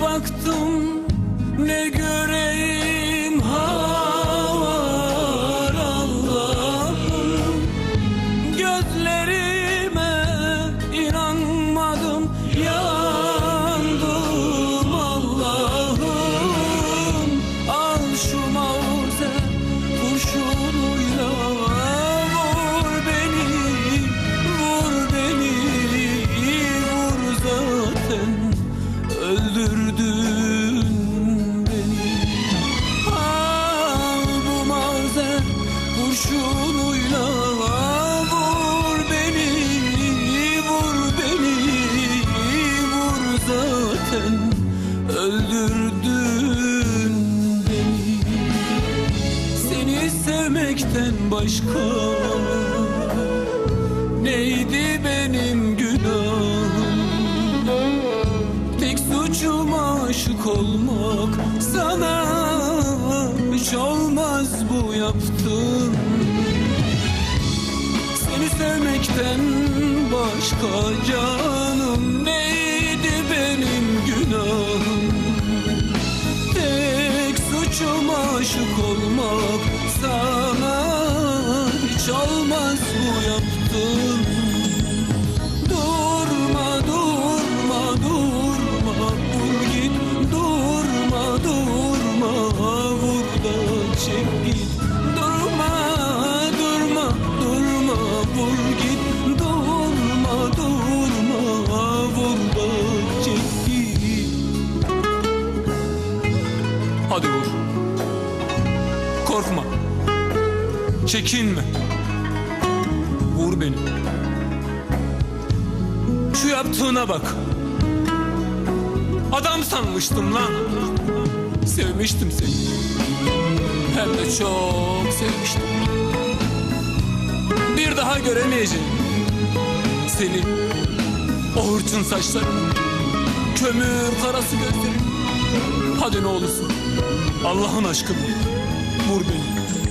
baktım ne göreyim götürdün beni. Al bu mazer kurşunuyla vur beni Vur beni vur zaten öldürdün beni. Seni sevmekten başka neydi aşık olmak sana hiç olmaz bu yaptığın. Seni sevmekten başka canım neydi benim günahım? Tek suçum aşık olmak sana hiç olmaz bu yaptığın Hadi vur Korkma Çekinme Vur beni şu yaptığına bak. Adam sanmıştım lan. Sevmiştim seni. Hem de çok sevmiştim. Bir daha göremeyeceğim. Seni. O hırçın saçların. Kömür karası gözlerin. Hadi ne olursun. Allah'ın aşkına. Vur beni.